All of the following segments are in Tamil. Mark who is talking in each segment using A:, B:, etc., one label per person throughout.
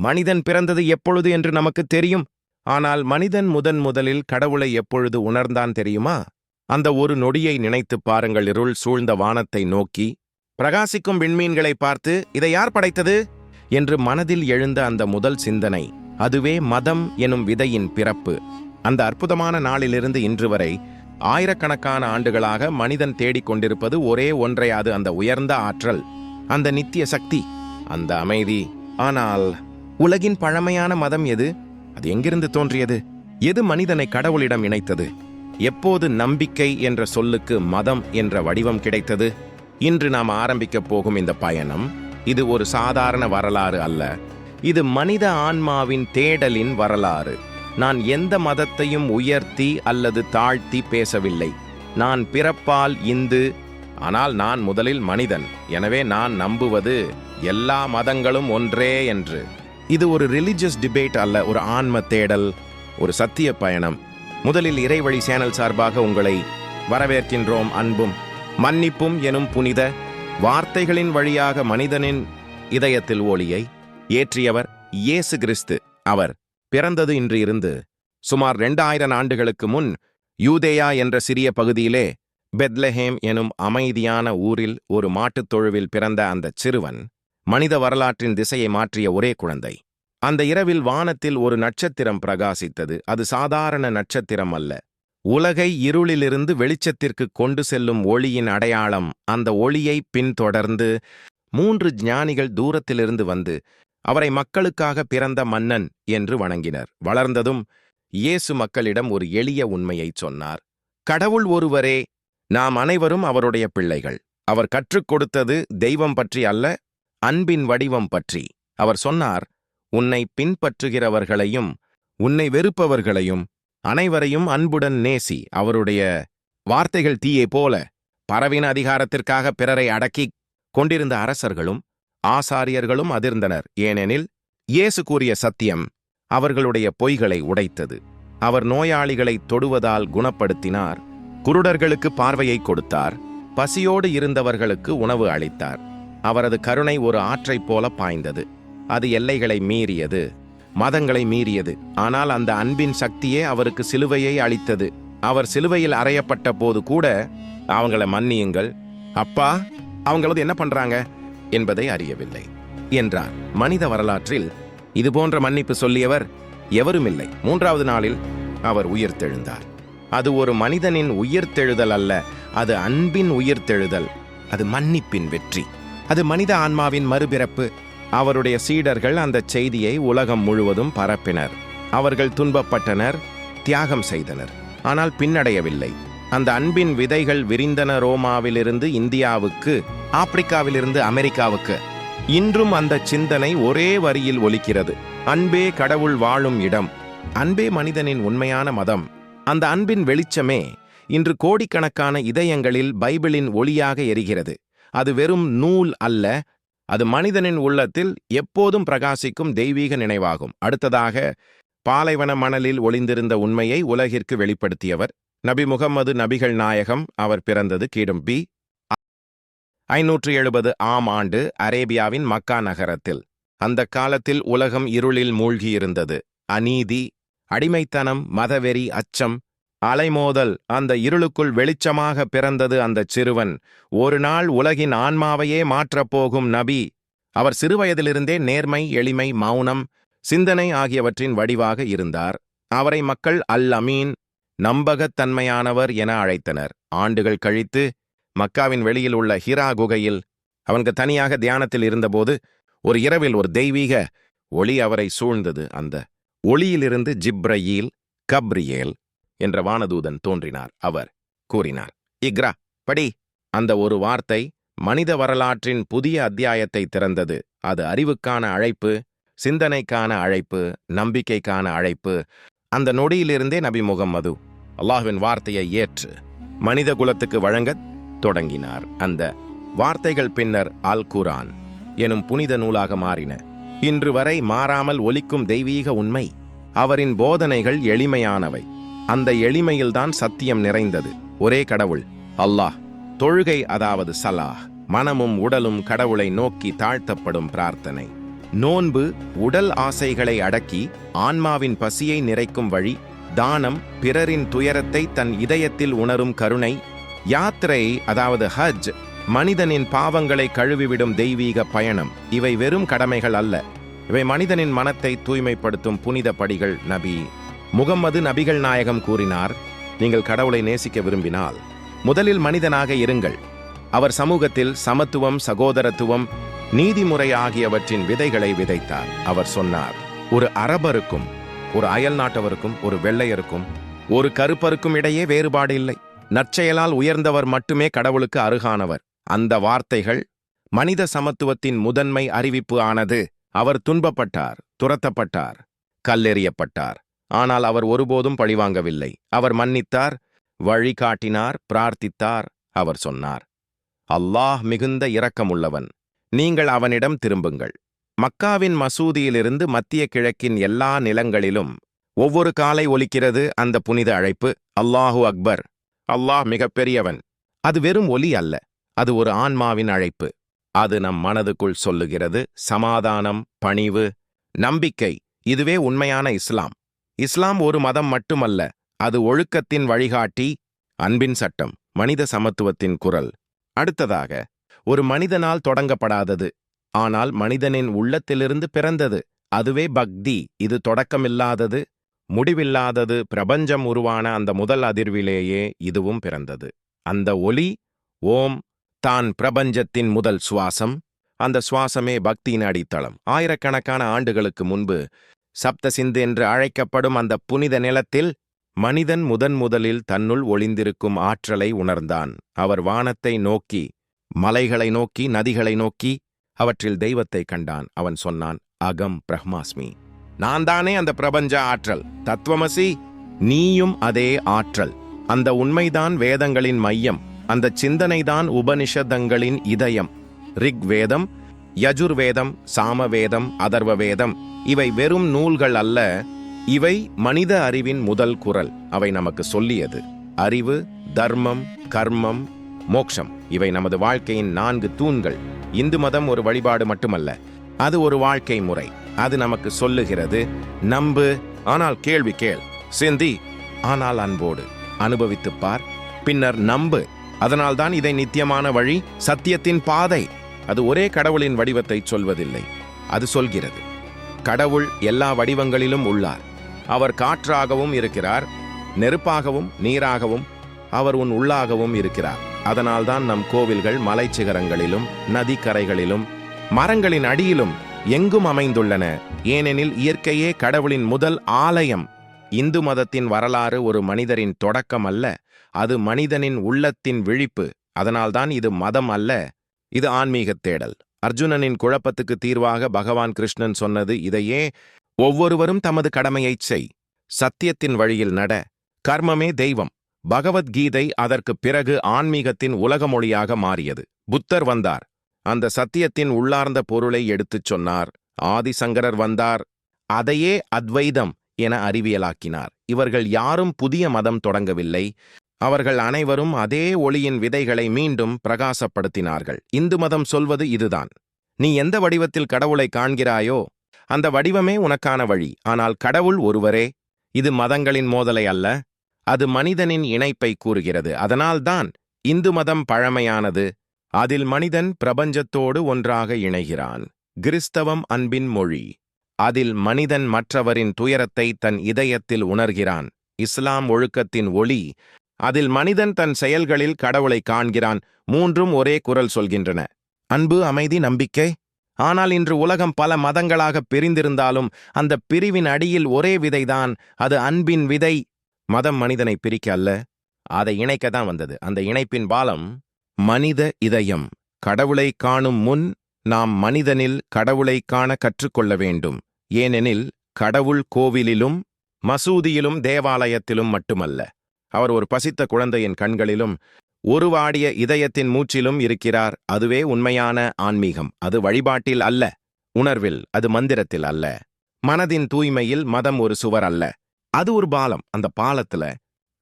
A: மனிதன் பிறந்தது எப்பொழுது என்று நமக்கு தெரியும்? ஆனால் மனிதன் முதன் முதலில் கடவுளை எப்பொழுது உணர்ந்தான் தெரியுமா? அந்த ஒரு நொடியை நினைத்துப் பாருங்கள் இருள் சூழ்ந்த வானத்தை நோக்கி. பிரகாசிக்கும் விண்மீன்களை பார்த்து இதை யார் படைத்தது? என்று மனதில் எழுந்த அந்த முதல் சிந்தனை அதுவே மதம் எனும் விதையின் பிறப்பு. அந்த அற்புதமான நாளிலிருந்து இன்று வரை ஆயிரக்கணக்கான ஆண்டுகளாக மனிதன் தேடிக் கொண்டிருப்பது ஒரே ஒன்றை அது அந்த உயர்ந்த ஆற்றல் அந்த நித்திய சக்தி அந்த அமைதி. ஆனால் உலகின் பழமையான மதம் எது? அது எங்கிருந்து தோன்றியது? எது மனிதனை கடவுளிடம் இணைத்தது? எப்போது நம்பிக்கை என்ற சொல்லுக்கு மதம் என்ற வடிவம் கிடைத்தது? இன்று நாம் ஆரம்பிக்கப் போகும் இந்த பயணம் இது ஒரு சாதாரண வரலாறு அல்ல. இது மனித ஆன்மாவின் தேடலின் வரலாறு. நான் எந்த மதத்தையும் உயர்த்தி அல்லது தாழ்த்தி பேசவில்லை. நான் பிறப்பால் இந்து ஆனால் நான் முதலில் மனிதன். எனவே நான் நம்புவது எல்லா மதங்களும் ஒன்றே என்று. இது ஒரு ரிலிஜியஸ் டிபேட் அல்ல ஒரு ஆன்ம தேடல் ஒரு சத்திய பயணம். முதலில் இறைவழி சேனல் சார்பாக உங்களை வரவேற்கின்றோம் அன்பும் மன்னிப்பும் எனும் புனித வார்த்தைகளின் வழியாக மனிதனின் இதயத்தில் ஒளியை ஏற்றியவர் இயேசு கிறிஸ்து. அவர் பிறந்தது இன்று இருந்து சுமார் ரெண்டாயிரம் ஆண்டுகளுக்கு முன் யூதேயா என்ற சிறிய பகுதியிலே பெத்லஹேம் எனும் அமைதியான ஊரில் ஒரு மாட்டுத் தொழுவில் பிறந்த அந்தச் சிறுவன் மனித வரலாற்றின் திசையை மாற்றிய ஒரே குழந்தை. அந்த இரவில் வானத்தில் ஒரு நட்சத்திரம் பிரகாசித்தது. அது சாதாரண நட்சத்திரம் அல்ல. உலகை இருளிலிருந்து வெளிச்சத்திற்கு கொண்டு செல்லும் ஒளியின் அடையாளம் அந்த ஒளியை பின்தொடர்ந்து மூன்று ஞானிகள் தூரத்திலிருந்து வந்து அவரை மக்களுக்காக பிறந்த மன்னன் என்று வணங்கினர். வளர்ந்ததும் இயேசு மக்களிடம் ஒரு எளிய உண்மையைச் சொன்னார். கடவுள் ஒருவரே நாம் அனைவரும் அவருடைய பிள்ளைகள். அவர் கற்றுக் கொடுத்தது தெய்வம் பற்றி அல்ல அன்பின் வடிவம் பற்றி. அவர் சொன்னார் உன்னை பின்பற்றுகிறவர்களையும் உன்னை வெறுப்பவர்களையும் அனைவரையும் அன்புடன் நேசி அவருடைய வார்த்தைகள் தீயை போல பரவின அதிகாரத்திற்காக பிறரை அடக்கிக் கொண்டிருந்த அரசர்களும் ஆசாரியர்களும் அதிர்ந்தனர். ஏனெனில் இயேசு கூறிய சத்தியம் அவர்களுடைய பொய்களை உடைத்தது. அவர் நோயாளிகளை தொடுவதால் குணப்படுத்தினார். குருடர்களுக்கு பார்வையை கொடுத்தார். பசியோடு இருந்தவர்களுக்கு உணவு அளித்தார். அவரது கருணை ஒரு ஆற்றைப் போல பாய்ந்தது. அது எல்லைகளை மீறியது மதங்களை மீறியது. ஆனால் அந்த அன்பின் சக்தியே அவருக்கு சிலுவையை அளித்தது. அவர் சிலுவையில் அறையப்பட்ட போது கூட அவங்கள மன்னியுங்கள். அப்பா அவங்களது என்ன பண்றாங்க? என்பதை அறியவில்லை. என்றார் மனித வரலாற்றில் இதுபோன்ற மன்னிப்பு சொல்லியவர் எவருமில்லை. மூன்றாவது நாளில் அவர் உயிர்த்தெழுந்தார். அது ஒரு மனிதனின் உயிர்த்தெழுதல் அல்ல அது அன்பின் உயிர்த்தெழுதல். அது மன்னிப்பின் வெற்றி. அது மனித ஆன்மாவின் மறுபிறப்பு. அவருடைய சீடர்கள் அந்த செய்தியை உலகம் முழுவதும் பரப்பினர். அவர்கள் துன்பப்பட்டனர் தியாகம் செய்தனர். ஆனால் பின்னடையவில்லை. அந்த அன்பின் விதைகள் விரிந்தன ரோமாவிலிருந்து இந்தியாவுக்கு ஆப்பிரிக்காவிலிருந்து அமெரிக்காவுக்கு. இன்றும் அந்த சிந்தனை ஒரே வரியில் ஒலிக்கிறது. அன்பே கடவுள் வாழும் இடம். அன்பே மனிதனின் உண்மையான மதம். அந்த அன்பின் வெளிச்சமே இன்று கோடிக்கணக்கான இதயங்களில் பைபிளின் ஒளியாக எரிகிறது. அது வெறும் நூல் அல்ல அது மனிதனின் உள்ளத்தில் எப்போதும் பிரகாசிக்கும் தெய்வீக நினைவாகும். அடுத்ததாக பாலைவன மணலில் ஒளிந்திருந்த உண்மையை உலகிற்கு வெளிப்படுத்தியவர். நபி முகம்மது நபிகள் நாயகம் அவர் பிறந்தது கீடும் பி. ஐநூற்று எழுபது ஆம் ஆண்டு அரேபியாவின் மக்கா நகரத்தில். அந்த காலத்தில் உலகம் இருளில் மூழ்கியிருந்தது. அநீதி அடிமைத்தனம் மதவெறி அச்சம் அலைமோதல் அந்த இருளுக்குள் வெளிச்சமாக பிறந்தது அந்தச் சிறுவன். ஒரு நாள் உலகின் ஆன்மாவையே மாற்றப் போகும் நபி. அவர் சிறுவயதிலிருந்தே நேர்மை எளிமை மௌனம் சிந்தனை ஆகியவற்றின் வடிவாக இருந்தார். அவரை மக்கள் அல் அமீன் நம்பகத்தன்மையானவர் என அழைத்தனர். ஆண்டுகள் கழித்து மக்காவின் வெளியில் உள்ள ஹிரா குகையில் அவனுக்கு தனியாக தியானத்தில் இருந்தபோது ஒரு இரவில் ஒரு தெய்வீக ஒளி அவரை சூழ்ந்தது. அந்த ஒளியிலிருந்து ஜிப்ரயீல் கப்ரியேல் என்ற வானதூதன் தோன்றினார். அவர் கூறினார் இக்ரா படி அந்த ஒரு வார்த்தை மனித வரலாற்றின் புதிய அத்தியாயத்தை திறந்தது. அது அறிவுக்கான அழைப்பு சிந்தனைக்கான அழைப்பு நம்பிக்கைக்கான அழைப்பு. அந்த நொடியிலிருந்தே நபி முகம்மது அல்லாஹ்வின் வார்த்தையை ஏற்று மனித குலத்துக்கு வழங்கத் தொடங்கினார். அந்த வார்த்தைகள் பின்னர் அல் குரான் எனும் புனித நூலாக மாறின. இன்று வரை மாறாமல் ஒலிக்கும் தெய்வீக உண்மை அவரின் போதனைகள் எளிமையானவை. அந்த எளிமையில்தான் சத்தியம் நிறைந்தது. ஒரே கடவுள் அல்லாஹ். தொழுகை அதாவது சலாஹ். மனமும் உடலும் கடவுளை நோக்கி தாழ்த்தப்படும் பிரார்த்தனை. நோன்பு உடல் ஆசைகளை அடக்கி ஆன்மாவின் பசியை நிறைக்கும் வழி தானம் பிறரின் துயரத்தை தன் இதயத்தில் உணரும் கருணை யாத்திரை அதாவது ஹஜ் மனிதனின் பாவங்களை கழுவிவிடும் தெய்வீக பயணம். இவை வெறும் கடமைகள் அல்ல. இவை மனிதனின் மனத்தை தூய்மைப்படுத்தும் புனித படிகள் நபி. முகம்மது நபிகள் நாயகம் கூறினார் நீங்கள் கடவுளை நேசிக்க விரும்பினால் முதலில் மனிதனாக இருங்கள். அவர் சமூகத்தில் சமத்துவம் சகோதரத்துவம் நீதிமுறை ஆகியவற்றின் விதைகளை விதைத்தார். அவர் சொன்னார் ஒரு அரபருக்கும் ஒரு அயல் நாட்டவருக்கும் ஒரு வெள்ளையருக்கும் ஒரு கருப்பருக்கும் இடையே வேறுபாடு இல்லை. நற்செயலால் உயர்ந்தவர் மட்டுமே கடவுளுக்கு அருகானவர். அந்த வார்த்தைகள் மனித சமத்துவத்தின் முதன்மை அறிவிப்பு ஆனது அவர் துன்பப்பட்டார் துரத்தப்பட்டார் கல்லெறியப்பட்டார். ஆனால் அவர் ஒருபோதும் பழிவாங்கவில்லை. அவர் மன்னித்தார் வழிகாட்டினார் பிரார்த்தித்தார் அவர் சொன்னார். அல்லாஹ் மிகுந்த இரக்கமுள்ளவன். நீங்கள் அவனிடம் திரும்புங்கள். மக்காவின் மசூதியிலிருந்து மத்திய கிழக்கின் எல்லா நிலங்களிலும் ஒவ்வொரு காலை ஒலிக்கிறது அந்த புனித அழைப்பு அல்லாஹு அக்பர். அல்லாஹ் மிகப்பெரியவன். அது வெறும் ஒலி அல்ல அது ஒரு ஆன்மாவின் அழைப்பு. அது நம் மனதுக்குள் சொல்லுகிறது சமாதானம் பணிவு நம்பிக்கை இதுவே உண்மையான இஸ்லாம். இஸ்லாம் ஒரு மதம் மட்டுமல்ல அது ஒழுக்கத்தின் வழிகாட்டி அன்பின் சட்டம் மனித சமத்துவத்தின் குரல். அடுத்ததாக ஒரு மனிதனால் தொடங்கப்படாதது ஆனால் மனிதனின் உள்ளத்திலிருந்து பிறந்தது அதுவே பக்தி இது தொடக்கமில்லாதது முடிவில்லாதது பிரபஞ்சம் உருவான அந்த முதல் அதிர்விலேயே இதுவும் பிறந்தது. அந்த ஒலி ஓம் தான் பிரபஞ்சத்தின் முதல் சுவாசம் அந்த சுவாசமே பக்தியின் அடித்தளம். ஆயிரக்கணக்கான ஆண்டுகளுக்கு முன்பு சப்த சிந்து என்று அழைக்கப்படும் அந்த புனித நிலத்தில் மனிதன் முதன் முதலில் தன்னுள் ஒளிந்திருக்கும் ஆற்றலை உணர்ந்தான். அவர் வானத்தை நோக்கி மலைகளை நோக்கி நதிகளை நோக்கி அவற்றில் தெய்வத்தை கண்டான். அவன் சொன்னான் அகம் பிரஹ்மாஸ்மி நான் தானே அந்த பிரபஞ்ச ஆற்றல். தத்துவமசி நீயும் அதே ஆற்றல். அந்த உண்மைதான் வேதங்களின் மையம். அந்த சிந்தனைதான் உபனிஷதங்களின் இதயம். ரிக் வேதம் யஜுர்வேதம் சாமவேதம் அதர்வ வேதம் இவை வெறும் நூல்கள் அல்ல இவை மனித அறிவின் முதல் குரல். அவை நமக்கு சொல்லியது. அறிவு தர்மம் கர்மம் மோக்ஷம். இவை நமது வாழ்க்கையின் நான்கு தூண்கள். இந்து மதம் ஒரு வழிபாடு மட்டுமல்ல. அது ஒரு வாழ்க்கை முறை. அது நமக்கு சொல்லுகிறது நம்பு ஆனால் கேள்வி கேள். சிந்தி ஆனால் அன்போடு. அனுபவித்துப் பார். பின்னர் நம்பு. அதனால்தான் இதை நித்தியமான வழி சத்தியத்தின் பாதை. அது ஒரே கடவுளின் வடிவத்தை சொல்வதில்லை. அது சொல்கிறது கடவுள் எல்லா வடிவங்களிலும் உள்ளார். அவர் காற்றாகவும் இருக்கிறார் நெருப்பாகவும் நீராகவும் அவர் உன் உள்ளாகவும் இருக்கிறார். அதனால்தான் நம் கோவில்கள் மலைச்சிகரங்களிலும் நதிக்கரைகளிலும் மரங்களின் அடியிலும் எங்கும் அமைந்துள்ளன. ஏனெனில் இயற்கையே கடவுளின் முதல் ஆலயம். இந்து மதத்தின் வரலாறு ஒரு மனிதரின் தொடக்கம் அல்ல அது மனிதனின் உள்ளத்தின் விழிப்பு. அதனால்தான் இது மதம் அல்ல இது ஆன்மீகத் தேடல். அர்ஜுனனின் குழப்பத்துக்கு தீர்வாக பகவான் கிருஷ்ணன் சொன்னது இதையே ஒவ்வொருவரும் தமது கடமையைச் செய். சத்தியத்தின் வழியில் நட. கர்மமே தெய்வம். பகவத்கீதை அதற்குப் பிறகு ஆன்மீகத்தின் உலக மொழியாக மாறியது. புத்தர் வந்தார். அந்த சத்தியத்தின் உள்ளார்ந்த பொருளை எடுத்துச் சொன்னார். ஆதிசங்கரர் வந்தார். அதையே அத்வைதம் என அறிவியலாக்கினார். இவர்கள் யாரும் புதிய மதம் தொடங்கவில்லை. அவர்கள் அனைவரும் அதே ஒளியின் விதைகளை மீண்டும் பிரகாசப்படுத்தினார்கள். இந்து மதம் சொல்வது இதுதான். நீ எந்த வடிவத்தில் கடவுளை காண்கிறாயோ அந்த வடிவமே உனக்கான வழி. ஆனால் கடவுள் ஒருவரே இது மதங்களின் மோதலை அல்ல அது மனிதனின் இணைப்பை கூறுகிறது. அதனால்தான் இந்து மதம் பழமையானது அதில் மனிதன் பிரபஞ்சத்தோடு ஒன்றாக இணைகிறான். கிறிஸ்தவம் அன்பின் மொழி. அதில் மனிதன் மற்றவரின் துயரத்தை தன் இதயத்தில் உணர்கிறான். இஸ்லாம் ஒழுக்கத்தின் ஒளி அதில் மனிதன் தன் செயல்களில் கடவுளை காண்கிறான். மூன்றும் ஒரே குரல் சொல்கின்றன. அன்பு அமைதி நம்பிக்கை. ஆனால் இன்று உலகம் பல மதங்களாக பிரிந்திருந்தாலும் அந்த பிரிவின் அடியில் ஒரே விதைதான். அது அன்பின் விதை. மதம் மனிதனை பிரிக்க அல்ல. அதை இணைக்கத்தான் வந்தது. அந்த இணைப்பின் பாலம் மனித இதயம். கடவுளை காணும் முன் நாம் மனிதனில் கடவுளை காண கற்றுக்கொள்ள வேண்டும். ஏனெனில் கடவுள் கோவிலிலும் மசூதியிலும் தேவாலயத்திலும் மட்டுமல்ல. அவர் ஒரு பசித்த குழந்தையின் கண்களிலும் உருவாடிய இதயத்தின் மூச்சிலும் இருக்கிறார். அதுவே உண்மையான ஆன்மீகம். அது வழிபாட்டில் அல்ல உணர்வில். அது மந்திரத்தில் அல்ல. மனதின் தூய்மையில் மதம் ஒரு சுவர் அல்ல. அது ஒரு பாலம். அந்த பாலத்துல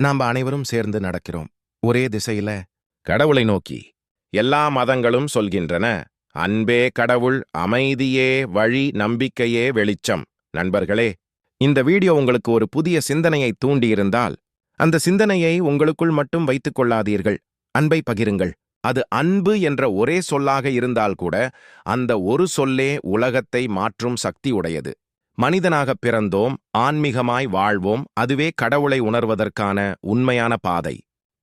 A: நாம் அனைவரும் சேர்ந்து நடக்கிறோம். ஒரே திசையில கடவுளை நோக்கி. எல்லா மதங்களும் சொல்கின்றன அன்பே கடவுள் அமைதியே வழி நம்பிக்கையே வெளிச்சம். நண்பர்களே இந்த வீடியோ உங்களுக்கு ஒரு புதிய சிந்தனையை தூண்டியிருந்தால் அந்த சிந்தனையை உங்களுக்குள் மட்டும் வைத்துக் கொள்ளாதீர்கள். அன்பை பகிருங்கள். அது அன்பு என்ற ஒரே சொல்லாக இருந்தால் கூட அந்த ஒரு சொல்லே உலகத்தை மாற்றும் சக்தி உடையது. மனிதனாகப் பிறந்தோம் ஆன்மீகமாய் வாழ்வோம் அதுவே கடவுளை உணர்வதற்கான உண்மையான பாதை.